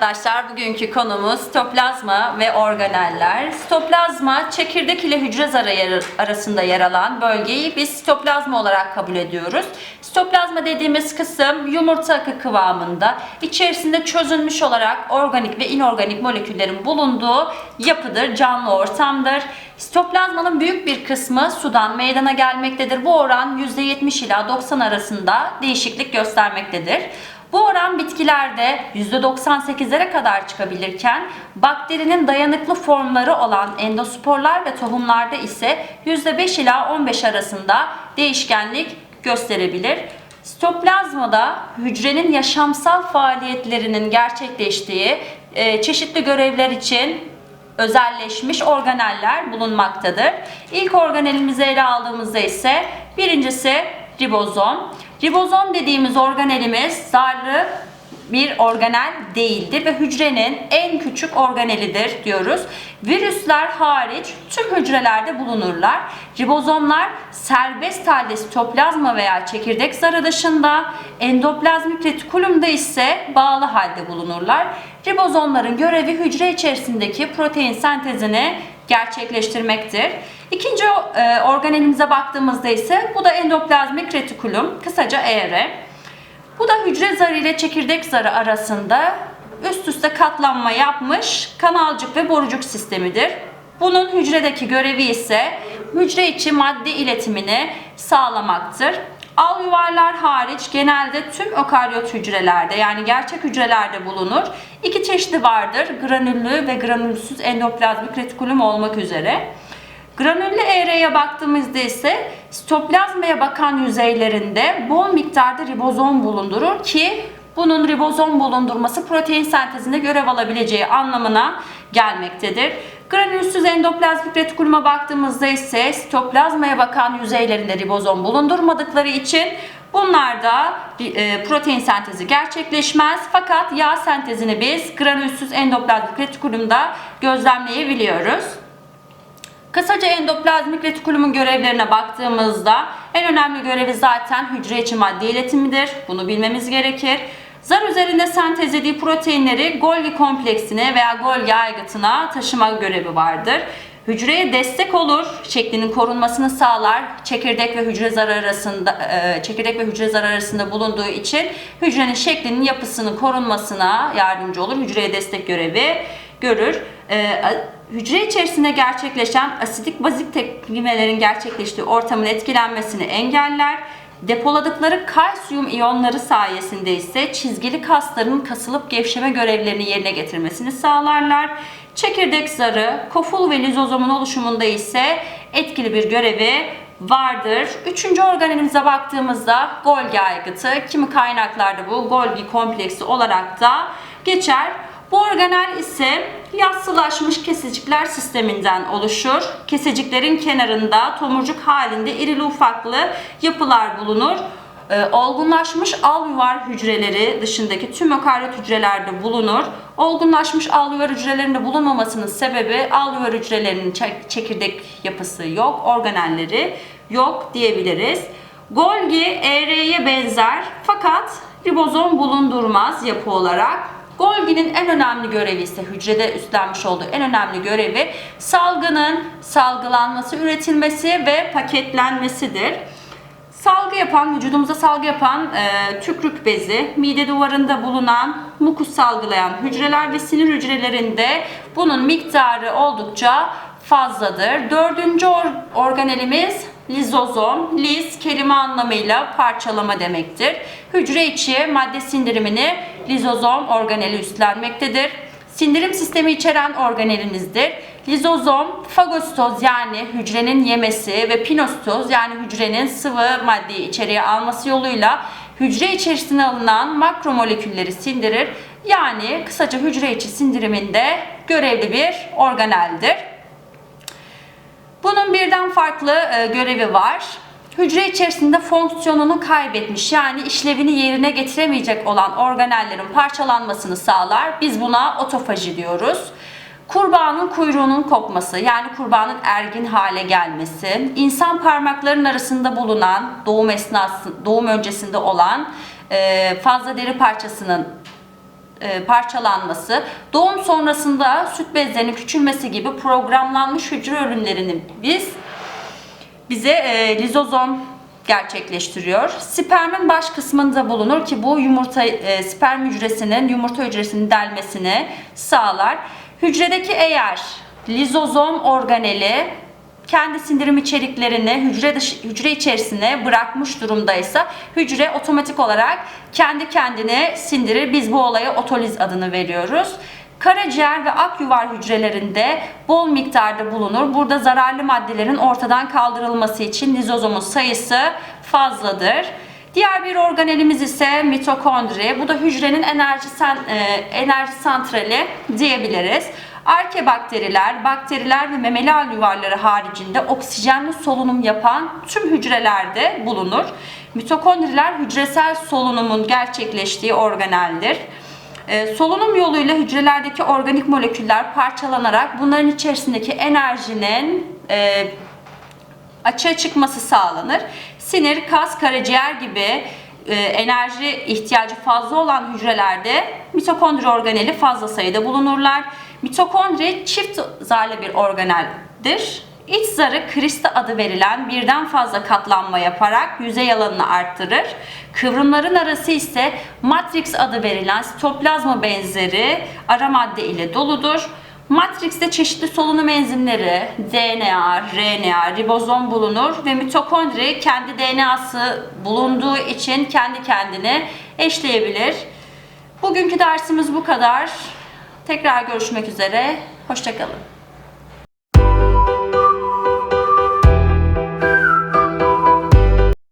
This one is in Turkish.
arkadaşlar. Bugünkü konumuz sitoplazma ve organeller. Sitoplazma çekirdek ile hücre zarı arasında yer alan bölgeyi biz sitoplazma olarak kabul ediyoruz. Sitoplazma dediğimiz kısım yumurta akı kıvamında içerisinde çözülmüş olarak organik ve inorganik moleküllerin bulunduğu yapıdır, canlı ortamdır. Sitoplazmanın büyük bir kısmı sudan meydana gelmektedir. Bu oran %70 ila 90 arasında değişiklik göstermektedir. Bu oran bitkilerde %98'lere kadar çıkabilirken bakterinin dayanıklı formları olan endosporlar ve tohumlarda ise %5 ila 15 arasında değişkenlik gösterebilir. Sitoplazmada hücrenin yaşamsal faaliyetlerinin gerçekleştiği e, çeşitli görevler için özelleşmiş organeller bulunmaktadır. İlk organelimizi ele aldığımızda ise birincisi ribozom. Ribozom dediğimiz organelimiz zarlı bir organel değildir ve hücrenin en küçük organelidir diyoruz. Virüsler hariç tüm hücrelerde bulunurlar. Ribozomlar serbest halde sitoplazma veya çekirdek zarı dışında, endoplazmik retikulumda ise bağlı halde bulunurlar. Ribozomların görevi hücre içerisindeki protein sentezini gerçekleştirmektir. İkinci e, organelimize baktığımızda ise bu da endoplazmik retikulum, kısaca ER. Bu da hücre zarı ile çekirdek zarı arasında üst üste katlanma yapmış kanalcık ve borucuk sistemidir. Bunun hücredeki görevi ise hücre içi madde iletimini sağlamaktır. Al yuvarlar hariç genelde tüm ökaryot hücrelerde yani gerçek hücrelerde bulunur. İki çeşidi vardır. Granüllü ve granülsüz endoplazmik retikulum olmak üzere. Granüllü eğreye baktığımızda ise sitoplazmaya bakan yüzeylerinde bol miktarda ribozom bulundurur ki bunun ribozom bulundurması protein sentezinde görev alabileceği anlamına gelmektedir. Granülsüz endoplazmik retikuluma baktığımızda ise sitoplazmaya bakan yüzeylerinde ribozom bulundurmadıkları için bunlarda e, protein sentezi gerçekleşmez. Fakat yağ sentezini biz granülsüz endoplazmik retikulumda gözlemleyebiliyoruz. Kısaca endoplazmik retikulumun görevlerine baktığımızda en önemli görevi zaten hücre içi madde iletimidir. Bunu bilmemiz gerekir. Zar üzerinde sentezlediği proteinleri Golgi kompleksine veya Golgi aygıtına taşıma görevi vardır. Hücreye destek olur, şeklinin korunmasını sağlar. Çekirdek ve hücre zarı arasında e, çekirdek ve hücre zarı arasında bulunduğu için hücrenin şeklinin yapısının korunmasına yardımcı olur. Hücreye destek görevi görür. E, hücre içerisinde gerçekleşen asidik bazik tepkimelerin gerçekleştiği ortamın etkilenmesini engeller. Depoladıkları kalsiyum iyonları sayesinde ise çizgili kasların kasılıp gevşeme görevlerini yerine getirmesini sağlarlar. Çekirdek zarı, koful ve lizozomun oluşumunda ise etkili bir görevi vardır. Üçüncü organelimize baktığımızda Golgi aygıtı, kimi kaynaklarda bu Golgi kompleksi olarak da geçer. Bu organel ise yassılaşmış kesecikler sisteminden oluşur. Keseciklerin kenarında tomurcuk halinde irili ufaklı yapılar bulunur. Ee, olgunlaşmış alüvar hücreleri dışındaki tüm ökaryot hücrelerde bulunur. Olgunlaşmış alüvar hücrelerinde bulunmamasının sebebi alüvar hücrelerinin çek- çekirdek yapısı yok, organelleri yok diyebiliriz. Golgi ER'ye benzer fakat ribozom bulundurmaz yapı olarak. Golgi'nin en önemli görevi ise hücrede üstlenmiş olduğu en önemli görevi salgının salgılanması, üretilmesi ve paketlenmesidir. Salgı yapan, vücudumuza salgı yapan e, tükrük bezi, mide duvarında bulunan mukus salgılayan hücreler ve sinir hücrelerinde bunun miktarı oldukça fazladır. Dördüncü or- organelimiz lizozom. Liz kelime anlamıyla parçalama demektir. Hücre içi madde sindirimini lizozom organeli üstlenmektedir. Sindirim sistemi içeren organelimizdir. Lizozom, fagositoz yani hücrenin yemesi ve pinositoz yani hücrenin sıvı maddeyi içeriye alması yoluyla hücre içerisine alınan makromolekülleri sindirir. Yani kısaca hücre içi sindiriminde görevli bir organeldir. Bunun birden farklı e, görevi var. Hücre içerisinde fonksiyonunu kaybetmiş yani işlevini yerine getiremeyecek olan organellerin parçalanmasını sağlar. Biz buna otofaji diyoruz. Kurbağanın kuyruğunun kopması yani kurbağanın ergin hale gelmesi, insan parmaklarının arasında bulunan doğum esnası, doğum öncesinde olan e, fazla deri parçasının parçalanması, doğum sonrasında süt bezlerinin küçülmesi gibi programlanmış hücre ölümlerini biz bize e, lizozom gerçekleştiriyor. Spermin baş kısmında bulunur ki bu yumurta e, sperm hücresinin yumurta hücresinin delmesini sağlar. Hücredeki eğer lizozom organeli kendi sindirim içeriklerini hücre dışı, hücre içerisine bırakmış durumdaysa hücre otomatik olarak kendi kendine sindirir. Biz bu olaya otoliz adını veriyoruz. Karaciğer ve akyuvar hücrelerinde bol miktarda bulunur. Burada zararlı maddelerin ortadan kaldırılması için lizozomun sayısı fazladır. Diğer bir organelimiz ise mitokondri. Bu da hücrenin enerji, sen, e, enerji santrali diyebiliriz. Arkebakteriler, bakteriler ve memeli al yuvarları haricinde oksijenli solunum yapan tüm hücrelerde bulunur. Mitokondriler hücresel solunumun gerçekleştiği organeldir. Ee, solunum yoluyla hücrelerdeki organik moleküller parçalanarak bunların içerisindeki enerjinin e, açığa çıkması sağlanır. Sinir, kas, karaciğer gibi e, enerji ihtiyacı fazla olan hücrelerde mitokondri organeli fazla sayıda bulunurlar. Mitokondri çift zarlı bir organeldir. İç zarı krista adı verilen birden fazla katlanma yaparak yüzey alanını arttırır. Kıvrımların arası ise matrix adı verilen sitoplazma benzeri ara madde ile doludur. Matrix'te çeşitli solunum enzimleri, DNA, RNA, ribozom bulunur ve mitokondri kendi DNA'sı bulunduğu için kendi kendine eşleyebilir. Bugünkü dersimiz bu kadar. Tekrar görüşmek üzere. Hoşçakalın.